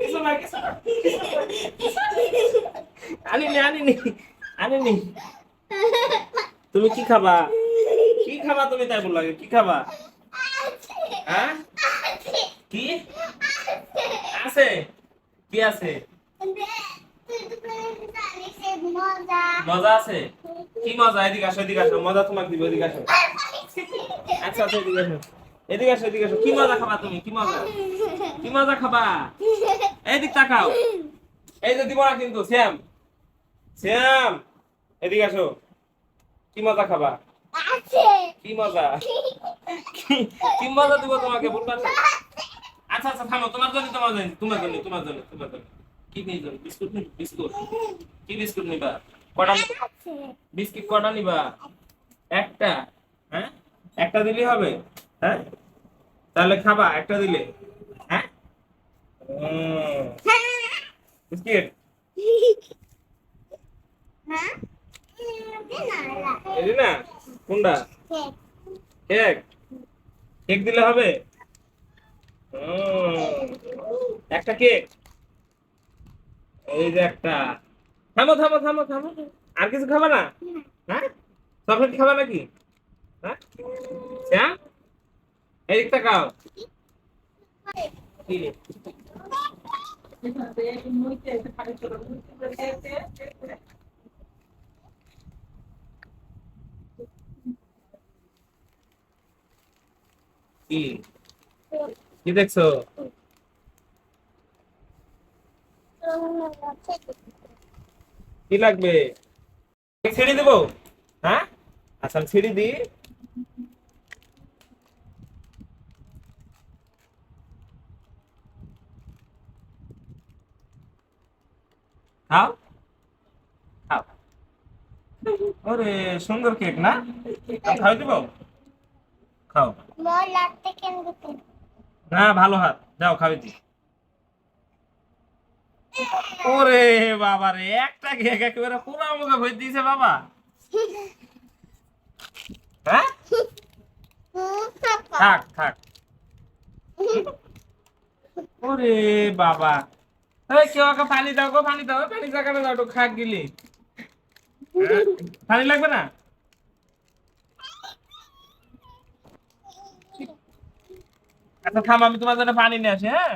কিছু না। আনিনি আনিনি আনিনি তুমি কি খাবা? কি খাবা তুমি তাই বলল কি খাবা? হ্যাঁ? কি? আছে। কি আছে? মজা। আছে? কি মজা? এদিকে আসো এদিকে আসো। মজা তোমাকে দিব এদিকে আসো। আচ্ছা আচ্ছা এদিকে আসো। এদিকে আসো এদিকে আসো। কি মজা খাবা তুমি? কি মজা? কি মজা খাবা? এদিক তাকাও। এই যে দিব না কিন্তু শ্যাম। শ্যাম এদিকে আসো। কি মজা খাবা? কি মজা? কি- মজা দিব তোমাকে বলবা? আচ্ছা আচ্ছা থামো। তোমার জন্য তোমার জন্য তোমার জন্য তোমার জন্য তোমার জন্য। কি নিয়ে যাবে? বিস্কুট নিবে বিস্কুট। কি বিস্কুট নিবা? কটা নিবা? বিস্কিট কটা নিবা? একটা হ্যাঁ? একটা দিলে হবে? হ্যাঁ? তাহলে খাবা একটা দিলে। হ্যাঁ? উম, বিস্কিট। না কোনটা? কেক। কেক। দিলে হবে? একটা কেক। এই যে একটা। থামো থামো থামো থামো। আর কিছু খাবা না? হ্যাঁ? চকলেট খাবা নাকি? হ্যাঁ? এদিক তাকাও। কি দেখছ? কি লাগবে? ছিঁড়ি দেবো? হ্যাঁ? আচ্ছা আমি দিই খাও খাও ওরে সুন্দর কেক না? খাওয়াই দিব? খাও। না ভালো হাত। যাও খাবি দি ওরে বাবা রে একটা কেক একেবারে পুরো মুখে ভরে দিয়েছে বাবা। হ্যাঁ? থাক থাক। ওরে বাবা। এই কেউ পানি দাও গো পানি দাও? পানি জায়গাটা দাও একটু খাক গিলি? পানি লাগবে না? আচ্ছা থাম আমি তোমার জন্য পানি নিয়ে আসি হ্যাঁ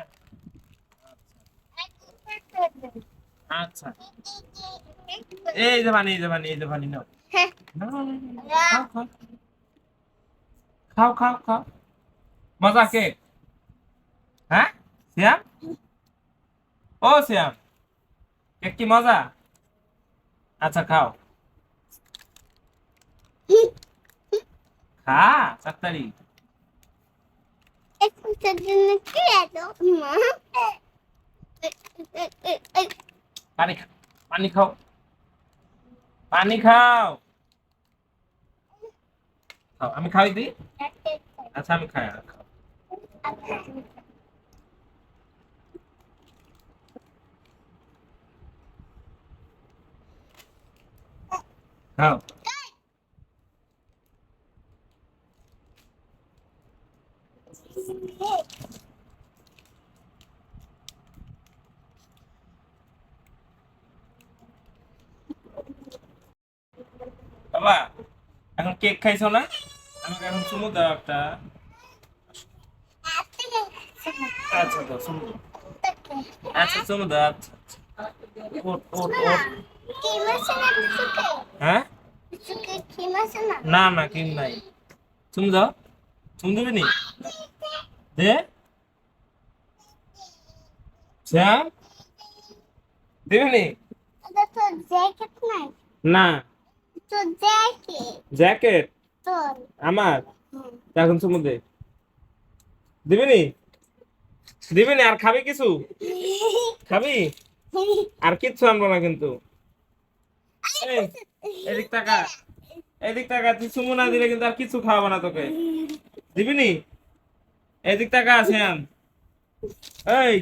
আচ্ছা। এই যে পানি এই যে পানি এই যে পানি নাও। খাও, খাও। খাও মজা কেক। হ্যাঁ শ্যাম? ও, শ্যাম। কেক কি মজা? আচ্ছা খাও। খা, তাড়াতাড়ি। পানি খা, পানি খাও। পানি খাও। খাও, আমি খাই দিই আচ্ছা আমি খাই খাও। খাও বাবা, এখন কেক খাইছো না? আমাকে এখন চুমু দাও একটা। আচ্ছা দাও, চুমু আচ্ছা চুমু দাও আচ্ছা। আচ্ছা। হ্যাঁ? না না নাই। দেবে নি? দে। শ্যাম। দেবে নি? না। জ্যাকেট? আমার? এখন সমুদ্রে দে। দিবি নি? দিবি আর খাবি কিছু? খাবি? আর কিচ্ছু আনব না কিন্তু। এদিক টাকা এদিক টাকা তুই চুমু না দিলে কিন্তু আর কিছু খাওয়াবো না তোকে। দিবি নি? এদিক টাকা আছে আন এই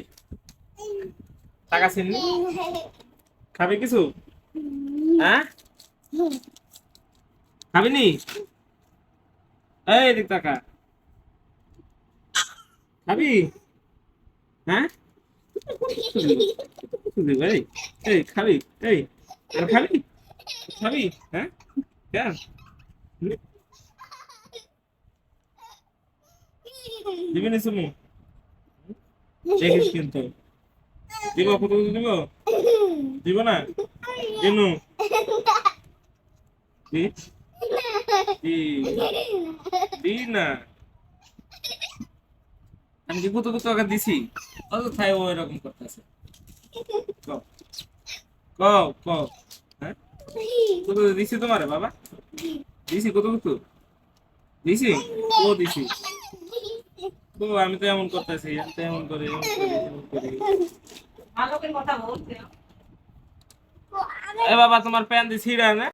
টাকা ছিনলি খাবি কিছু? হ্যাঁ? খাবি নি? এই এদিক টাকা খাবি? হ্যাঁ? কত দিব? এই খাবি এই খালি? খাবি হ্যাঁ? কেন? দিবি না সুমু? দেখিস কিন্তু। দিব কত দিব? দিব না? কেন না। আমি কি কত কত টাকা দিছি অত থাই ও এরকম করতেছে। কও কও। কও হ্যাঁ? কত দিছি তোমারে বাবা? দিছি কত কত? দিছি? ও দিছি। ও আমি তো এমন করতেছি আমি তো এমন করি এমন করি এমন করি। ভালো করে কথা বলতে এ বাবা তোমার প্যান দিয়ে ছিঁড়া না